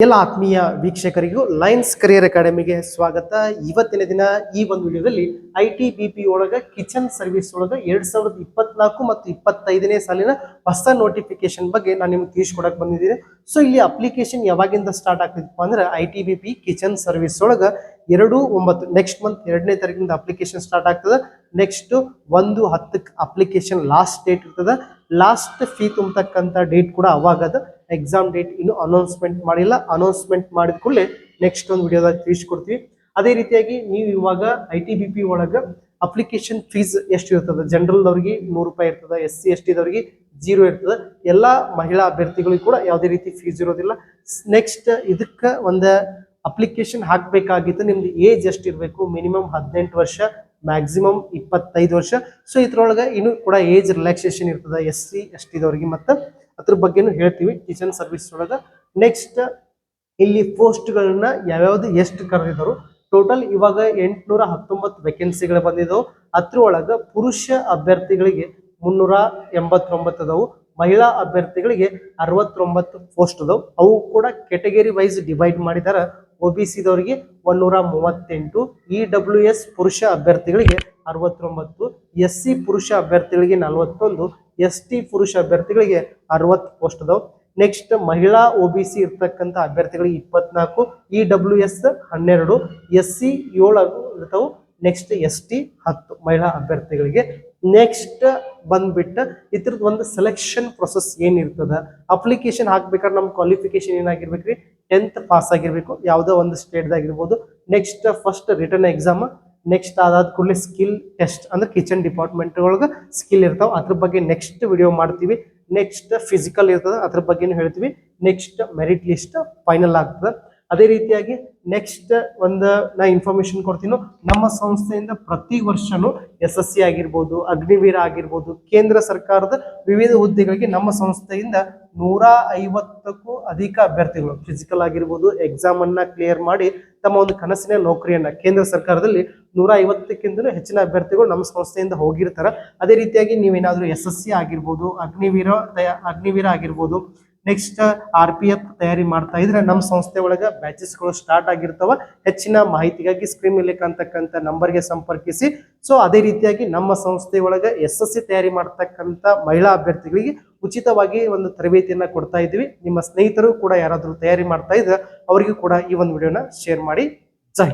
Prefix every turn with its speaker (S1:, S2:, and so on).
S1: ಎಲ್ಲ ಆತ್ಮೀಯ ವೀಕ್ಷಕರಿಗೂ lines career ಅಕಾಡೆಮಿಗೆ ಸ್ವಾಗತ. ಇವತ್ತಿನ ದಿನ ಈ ಒಂದು ವಿಡಿಯೋದಲ್ಲಿ ಐ ಟಿ ಬಿ ಪಿ ಒಳಗ ಕಿಚನ್ ಸರ್ವಿಸ್ ಒಳಗ ಎರಡ್ ಸಾವಿರದ ಇಪ್ಪತ್ನಾಲ್ಕು ಮತ್ತು ಇಪ್ಪತ್ತೈದನೇ ಸಾಲಿನ ಹೊಸ ನೋಟಿಫಿಕೇಶನ್ ಬಗ್ಗೆ ನಾನು ನಿಮ್ಗೆ ತಿಳಿಸ್ಕೊಡಕ್ ಬಂದಿದ್ದೀನಿ. ಸೊ ಇಲ್ಲಿ ಅಪ್ಲಿಕೇಶನ್ ಯಾವಾಗಿಂದ ಸ್ಟಾರ್ಟ್ ಆಗ್ತಿದ್ವಿ ಅಂದ್ರೆ I T B P kitchen service ಒಳಗ ಎರಡು, ಒಂಬತ್ತು ನೆಕ್ಸ್ಟ್ ಮಂತ್ ಎರಡನೇ ತಾರೀಕಿಂದ ಅಪ್ಲಿಕೇಶನ್ ಸ್ಟಾರ್ಟ್ ಆಗ್ತದೆ. ನೆಕ್ಸ್ಟ್ ಒಂದು, ಹತ್ತಕ್ಕೆ ಅಪ್ಲಿಕೇಶನ್ ಲಾಸ್ಟ್ ಡೇಟ್ ಇರ್ತದೆ. ಲಾಸ್ಟ್ ಫೀ ತುಂಬತಕ್ಕಂಥ ಡೇಟ್ ಕೂಡ ಅವಾಗದ ಎಕ್ಸಾಮ್ ಡೇಟ್ ಇನ್ನು ಅನೌನ್ಸ್ಮೆಂಟ್ ಮಾಡಿಲ್ಲ. ಅನೌನ್ಸ್ಮೆಂಟ್ ಮಾಡಿದ ಕೂಡಲೇ ನೆಕ್ಸ್ಟ್ ಒಂದು ವಿಡಿಯೋದಾಗ ತಿಳಿಸ್ಕೊಡ್ತೀವಿ. ಅದೇ ರೀತಿಯಾಗಿ ನೀವು ಇವಾಗ ಐ ಟಿ ಬಿ ಪಿ ಒಳಗೆ ಅಪ್ಲಿಕೇಶನ್ ಫೀಸ್ ಎಷ್ಟು ಇರ್ತದೆ? ಜನರಲ್ದವ್ರಿಗೆ ನೂರು ರೂಪಾಯಿ ಇರ್ತದೆ ಎಸ್ ಸಿ ಎಸ್ ಟಿದವ್ರಿಗೆ ಜೀರೋ ಇರ್ತದೆ. ಎಲ್ಲ ಮಹಿಳಾ ಅಭ್ಯರ್ಥಿಗಳಿಗೂ ಕೂಡ ಯಾವುದೇ ರೀತಿ ಫೀಸ್ ಇರೋದಿಲ್ಲ. ನೆಕ್ಸ್ಟ್ ಇದಕ್ಕೆ ಒಂದು ಅಪ್ಲಿಕೇಶನ್ ಹಾಕಬೇಕಾಗಿತ್ತು. ನಿಮ್ದು ಏಜ್ ಎಷ್ಟು ಇರಬೇಕು ಮಿನಿಮಮ್ ಹದಿನೆಂಟು ವರ್ಷ ಮ್ಯಾಕ್ಸಿಮಮ್ ಇಪ್ಪತ್ತೈದು ವರ್ಷ. ಸೊ ಇದ್ರೊಳಗೆ ಇನ್ನೂ ಕೂಡ ಏಜ್ ರಿಲ್ಯಾಕ್ಸೇಷನ್ ಇರ್ತದೆ. ಎಸ್ ಸಿ, ಎಸ್ ಟಿದವ್ರಿಗೆ. ಮತ್ತು ಅದ್ರ ಬಗ್ಗೆನೂ ಹೇಳ್ತೀವಿ. ಕಿಚನ್ ಸರ್ವಿಸ್ ಒಳಗೆ ನೆಕ್ಸ್ಟ್ ಇಲ್ಲಿ ಪೋಸ್ಟ್ಗಳನ್ನ ಯಾವ್ಯಾವ್ದು ಎಷ್ಟು ಕರೆದಿದ್ರು ಟೋಟಲ್ ಇವಾಗ ಎಂಟುನೂರ ಹತ್ತೊಂಬತ್ತು ವೇಕೆನ್ಸಿಗಳು ಬಂದಿದ್ದವು. ಅದ್ರೊಳಗೆ ಪುರುಷ ಅಭ್ಯರ್ಥಿಗಳಿಗೆ ಮುನ್ನೂರ ಎಂಬತ್ತೊಂಬತ್ತು ಅದಾವು. ಮಹಿಳಾ ಅಭ್ಯರ್ಥಿಗಳಿಗೆ ಅರವತ್ತೊಂಬತ್ತು ಪೋಸ್ಟ್ ಅದಾವು. ಅವು ಕೂಡ ಕೆಟಗರಿ ವೈಸ್ ಡಿವೈಡ್ ಮಾಡಿದಾರ. ಒ ಬಿ ಸಿದವರಿಗೆ ಒನ್ನೂರ ಮೂವತ್ತೆಂಟು, ಇ ಡಬ್ಲ್ಯೂ ಎಸ್ ಪುರುಷ ಅಭ್ಯರ್ಥಿಗಳಿಗೆ ಅರವತ್ತೊಂಬತ್ತು, ಎಸ್ ಸಿ ಪುರುಷ ಅಭ್ಯರ್ಥಿಗಳಿಗೆ ನಲವತ್ತೊಂದು, ಎಸ್ ಟಿ ಪುರುಷ ಅಭ್ಯರ್ಥಿಗಳಿಗೆ ಅರವತ್ತು ಪೋಸ್ಟ್ ಅದಾವ ನೆಕ್ಸ್ಟ್ ಮಹಿಳಾ ಒ ಬಿ ಸಿ ಇರ್ತಕ್ಕಂಥ ಅಭ್ಯರ್ಥಿಗಳಿಗೆ ಇಪ್ಪತ್ನಾಲ್ಕು, ಇ ಡಬ್ಲ್ಯೂ ಎಸ್ ಹನ್ನೆರಡು, ಎಸ್ ಸಿ ಏಳು ಇರ್ತಾವು. ನೆಕ್ಸ್ಟ್ ಎಸ್ ಟಿ ಹತ್ತು ಮಹಿಳಾ ಅಭ್ಯರ್ಥಿಗಳಿಗೆ. ನೆಕ್ಸ್ಟ್ ಬಂದ್ಬಿಟ್ಟು ಇದ್ರದ್ದು ಒಂದು ಸೆಲೆಕ್ಷನ್ ಪ್ರೊಸೆಸ್ ಏನಿರ್ತದ? ಅಪ್ಲಿಕೇಶನ್ ಹಾಕ್ಬೇಕಾದ್ರೆ ನಮ್ಮ ಕ್ವಾಲಿಫಿಕೇಶನ್ ಏನಾಗಿರ್ಬೇಕ್ರಿ? ಟೆಂತ್ ಪಾಸ್ ಆಗಿರ್ಬೇಕು, ಯಾವುದೋ ಒಂದು ಸ್ಟೇಟ್ದಾಗಿರ್ಬೋದು next first written exam next ಅದಾದ ಕೂಡಲೇ ಸ್ಕಿಲ್ ಟೆಸ್ಟ್ ಅಂದ್ರೆ ಕಿಚನ್ ಡಿಪಾರ್ಟ್ಮೆಂಟ್ ಒಳಗೆ ಸ್ಕಿಲ್ ಇರ್ತಾವ. ಅದ್ರ ಬಗ್ಗೆ ನೆಕ್ಸ್ಟ್ ವಿಡಿಯೋ ಮಾಡ್ತೀವಿ. ನೆಕ್ಸ್ಟ್ ಫಿಸಿಕಲ್ ಇರ್ತದೆ, ಅದ್ರ ಬಗ್ಗೆನೂ ಹೇಳ್ತೀವಿ. ನೆಕ್ಸ್ಟ್ ಮೆರಿಟ್ ಲಿಸ್ಟ್ ಫೈನಲ್ ಆಗ್ತದೆ. ಅದೇ ರೀತಿಯಾಗಿ ನೆಕ್ಸ್ಟ್ ಒಂದು ನಾ ಇನ್ಫಾರ್ಮೇಶನ್ ಕೊಡ್ತೀನಿ. ನಮ್ಮ ಸಂಸ್ಥೆಯಿಂದ ಪ್ರತಿ ವರ್ಷನೂ ಎಸ್ ಎಸ್ ಸಿ ಆಗಿರ್ಬೋದು, ಅಗ್ನಿವೀರ ಆಗಿರ್ಬೋದು, ಕೇಂದ್ರ ಸರ್ಕಾರದ ವಿವಿಧ ಹುದ್ದೆಗಳಿಗೆ ನಮ್ಮ ಸಂಸ್ಥೆಯಿಂದ ನೂರ ಐವತ್ತಕ್ಕೂ ಅಧಿಕ ಅಭ್ಯರ್ಥಿಗಳು ಫಿಸಿಕಲ್ ಆಗಿರ್ಬೋದು ಎಕ್ಸಾಮ್ ಅನ್ನ ಕ್ಲಿಯರ್ ಮಾಡಿ ತಮ್ಮ ಒಂದು ಕನಸಿನ ನೌಕರಿಯನ್ನ ಕೇಂದ್ರ ಸರ್ಕಾರದಲ್ಲಿ ನೂರ ಐವತ್ತಕ್ಕಿಂತಲೂ ಹೆಚ್ಚಿನ ಅಭ್ಯರ್ಥಿಗಳು ನಮ್ಮ ಸಂಸ್ಥೆಯಿಂದ ಹೋಗಿರ್ತಾರ. ಅದೇ ರೀತಿಯಾಗಿ ನೀವೇನಾದ್ರೂ ಎಸ್ ಎಸ್ ಸಿ ಆಗಿರ್ಬೋದು, ಅಗ್ನಿವೀರ ಅಗ್ನಿವೀರ ಆಗಿರ್ಬೋದು ನೆಕ್ಸ್ಟ್ ಆರ್ ಪಿ ಎಫ್ ತಯಾರಿ ಮಾಡ್ತಾ ಇದ್ರೆ ನಮ್ಮ ಸಂಸ್ಥೆ ಒಳಗೆ ಬ್ಯಾಚಸ್ಗಳು ಸ್ಟಾರ್ಟ್ ಆಗಿರ್ತಾವ. ಹೆಚ್ಚಿನ ಮಾಹಿತಿಗಾಗಿ ಸ್ಕ್ರೀನ್ ಮೇಲೆ ಕಾಣ್ತಕ್ಕಂಥ ನಂಬರ್ಗೆ ಸಂಪರ್ಕಿಸಿ. ಸೊ ಅದೇ ರೀತಿಯಾಗಿ ನಮ್ಮ ಸಂಸ್ಥೆ ಒಳಗೆ ಎಸ್ ಎಸ್ ತಯಾರಿ ಮಾಡ್ತಕ್ಕಂಥ ಮಹಿಳಾ ಅಭ್ಯರ್ಥಿಗಳಿಗೆ ಉಚಿತವಾಗಿ ಒಂದು ತರಬೇತಿಯನ್ನ ಕೊಡ್ತಾ ಇದ್ದೀವಿ. ನಿಮ್ಮ ಸ್ನೇಹಿತರು ಕೂಡ ಯಾರಾದರೂ ತಯಾರಿ ಮಾಡ್ತಾ ಇದ್ರೆ ಅವರಿಗೂ ಕೂಡ ಈ ಒಂದು ವಿಡಿಯೋನ ಶೇರ್ ಮಾಡಿ. ಜೈ.